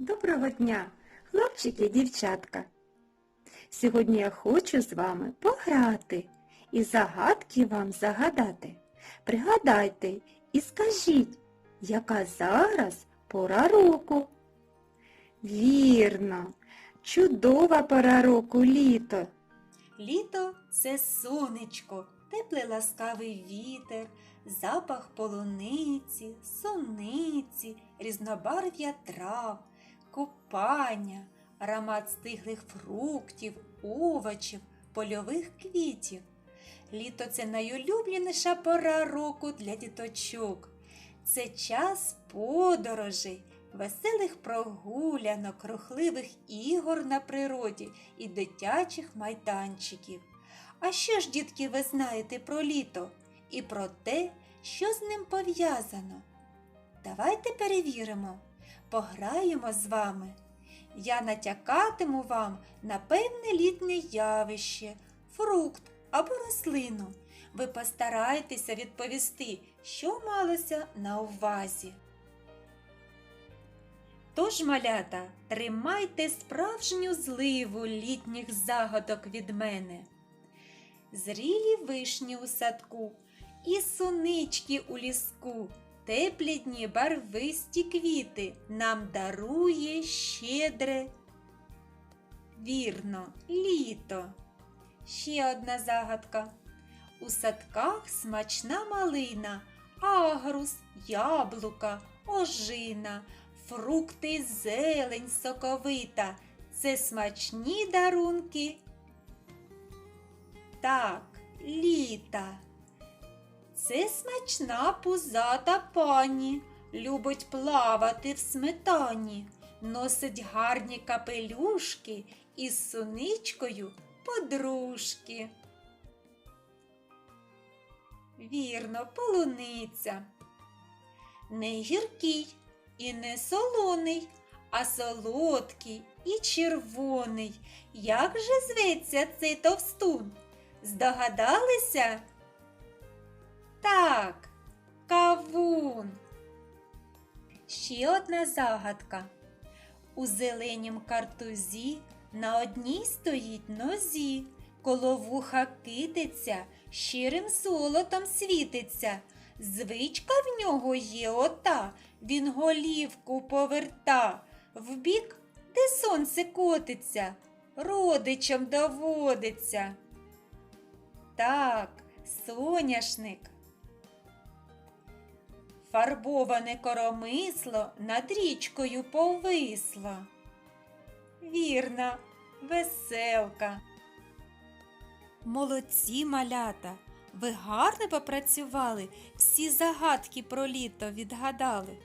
Доброго дня, хлопчики дівчатка. Сьогодні я хочу з вами пограти і загадки вам загадати. Пригадайте і скажіть, яка зараз пора року? Вірно, чудова пора року літо. Літо це сонечко, теплий ласкавий вітер, запах полуниці, суниці, різнобарв'я трав, купання, аромат стиглих фруктів, овочів, польових квітів. Літо це найулюбленіша пора року для діточок. Це час подорожей, веселих прогулянок, рухливих ігор на природі і дитячих майданчиків. А що ж, дітки, ви знаєте про літо і про те, що з ним пов'язано? Давайте перевіримо, пограємо з вами. Я натякатиму вам на певне літнє явище, фрукт або рослину. Ви постарайтеся відповісти, що малося на увазі. Тож, малята, тримайте справжню зливу літніх загадок від мене. Зрілі вишні у садку і сунички у ліску, теплі дні барвисті квіти нам дарує щедре. Вірно, літо. Ще одна загадка. У садках смачна малина, агрус, яблука, ожина, фрукти, зелень соковита. Це смачні дарунки. Так, літа. Це смачна пузата пані, любить плавати в сметані, носить гарні капелюшки і з суничкою подружки. Вірно, полуниця. Не гіркий і не солоний, а солодкий і червоний. Як же зветься цей товстун? Здогадалися? Так, кавун. Ще одна загадка. У зеленім картузі на одній стоїть нозі, коло вуха кититься, щирим золотом світиться. Звичка в нього є ота, він голівку поверта, вбік, де сонце котиться, родичам доводиться. Так, соняшник. Фарбоване коромисло над річкою повисло. Вірно, веселка. Молодці малята! Ви гарно попрацювали, всі загадки про літо відгадали.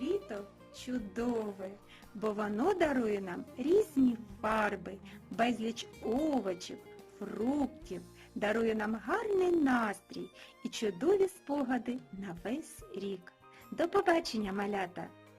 Літо чудове, бо воно дарує нам різні фарби, безліч овочів, фруктів, дарує нам гарний настрій і чудові спогади на весь рік. До побачення, малята!